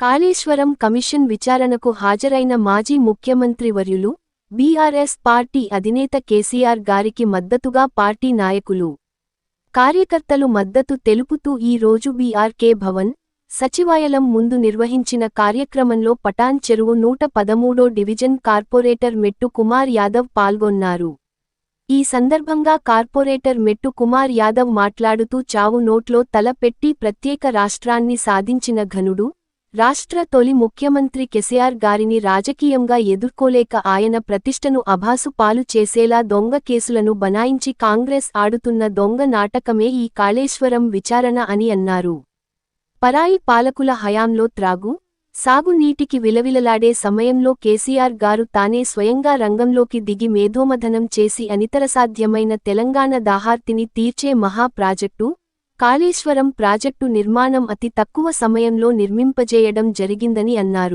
Kaleshwaram commission విచారణకు హాజరైన మాజీ ముఖ్యమంత్రి వర్యులు బీఆర్ఎస్ పార్టీ అధినేత కేసీఆర్ గారికి మద్దతుగా పార్టీ నాయకులు కార్యకర్తలు మద్దతు తెలుపుతూ ఈ రోజు బీఆర్కే భవన్ సచివాలయం ముందు నిర్వహించిన కార్యక్రమంలో పటాన్ చెరువు నూట పదమూడో డివిజన్ కార్పొరేటర్ మెట్టు కుమార్ యాదవ్ పాల్గొన్నారు. ఈ సందర్భంగా కార్పొరేటర్ మెట్టు కుమార్ యాదవ్ మాట్లాడుతూ చావు నోట్లో తల పెట్టి ప్రత్యేక రాష్ట్రాన్ని సాధించిన ఘనుడు రాష్ట్ర తొలి ముఖ్యమంత్రి కెసిఆర్ గారిని రాజకీయంగా ఎదుర్కోలేక ఆయన ప్రతిష్టను అభాసు పాలు చేసేలా దొంగ కేసులను బనాయించి కాంగ్రెస్ ఆడుతున్న దొంగ నాటకమే ఈ కాళేశ్వరం విచారణ అని అన్నారు. పరాయి పాలకుల హయాంలో త్రాగు సాగునీటికి విలవిలలాడే సమయంలో కేసీఆర్ గారు తానే స్వయంగా రంగంలోకి దిగి మేధోమథనం చేసి అనితరసాధ్యమైన తెలంగాణ దాహార్తిని తీర్చే మహా ప్రాజెక్టు కాళేశ్వరం ప్రాజెక్టు నిర్మాణం అతి తక్కువ సమయంలో నిర్మింపజేయడం జరిగిందని అన్నారు.